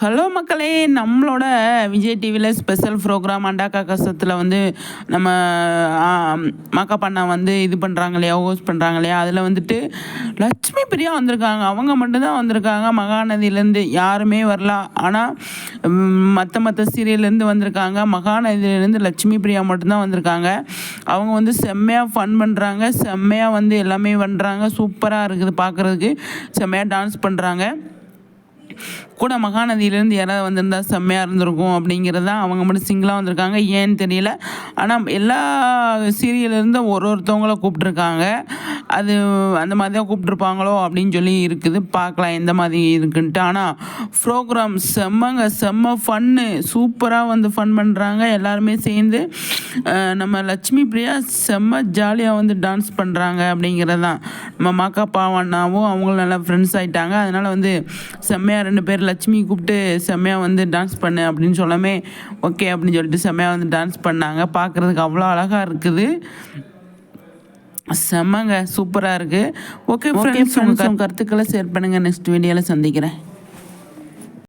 Hello மக்களே நம்மளோட விஜய் டிவியில் ஸ்பெஷல் ப்ரோக்ராம் அண்டாக்கா கசத்தில் வந்து நம்ம மாக்கா பண்ணா வந்து இது பண்ணுறாங்க இல்லையா ஹோஸ்ட் பண்ணுறாங்க இல்லையா அதில் வந்துட்டு லட்சுமி பிரியா வந்திருக்காங்க. அவங்க மட்டும்தான் வந்திருக்காங்க. மகாநதியிலேருந்து யாருமே வரல. ஆனால் மற்ற மற்ற சீரியல்லேருந்து வந்திருக்காங்க. மகாநதியிலேருந்து லட்சுமி பிரியா மட்டும்தான் வந்திருக்காங்க. அவங்க வந்து செம்மையாக ஃபன் பண்ணுறாங்க செம்மையாக வந்து எல்லாமே பண்ணுறாங்க சூப்பராக இருக்குது பார்க்குறதுக்கு செம்மையாக டான்ஸ் பண்ணுறாங்க கூட மகாநதியிலேருந்து யாராவது வந்திருந்தா செம்மையாக இருந்திருக்கும் அப்படிங்கிறது தான் அவங்க மட்டும் சிங்கிளாக வந்திருக்காங்க. ஏன்னு தெரியல. ஆனால் எல்லா சீரியல்லேருந்து ஒரு ஒருத்தவங்கள கூப்பிட்ருக்காங்க அது அந்த மாதிரி தான் கூப்பிட்ருப்பாங்களோ அப்படின்னு சொல்லி இருக்குது. பார்க்கலாம் எந்த மாதிரி இருக்குன்ட்டு. ஆனால் ப்ரோக்ராம் செம்மங்க செம்ம ஃபன்னு சூப்பராக வந்து ஃபன் பண்ணுறாங்க எல்லாருமே சேர்ந்து நம்ம லட்சுமி பிரியா செம்ம ஜாலியாக வந்து டான்ஸ் பண்ணுறாங்க அப்படிங்கிறது தான் நம்ம மாக்கா பாவண்ணாவும் அவங்களும் நல்லா ஃப்ரெண்ட்ஸ் ஆயிட்டாங்க. அதனால் வந்து செம்மையாக ரெண்டு பேர் லட்சுமி கூப்பிட்டு செம்மையாக வந்து டான்ஸ் பண்ணு அப்படின்னு சொல்லாமே ஓகே அப்படின்னு சொல்லிட்டு செம்மையாக வந்து டான்ஸ் பண்ணாங்க. பார்க்குறதுக்கு அவ்வளோ அழகாக இருக்குது. செம்மங்க சூப்பராக இருக்குது ஓகே ஃப்ரெண்ட்ஸ் உங்கள் கருத்துக்களை ஷேர் பண்ணுங்கள் நெக்ஸ்ட் வீடியோவில் சந்திக்கிறேன்.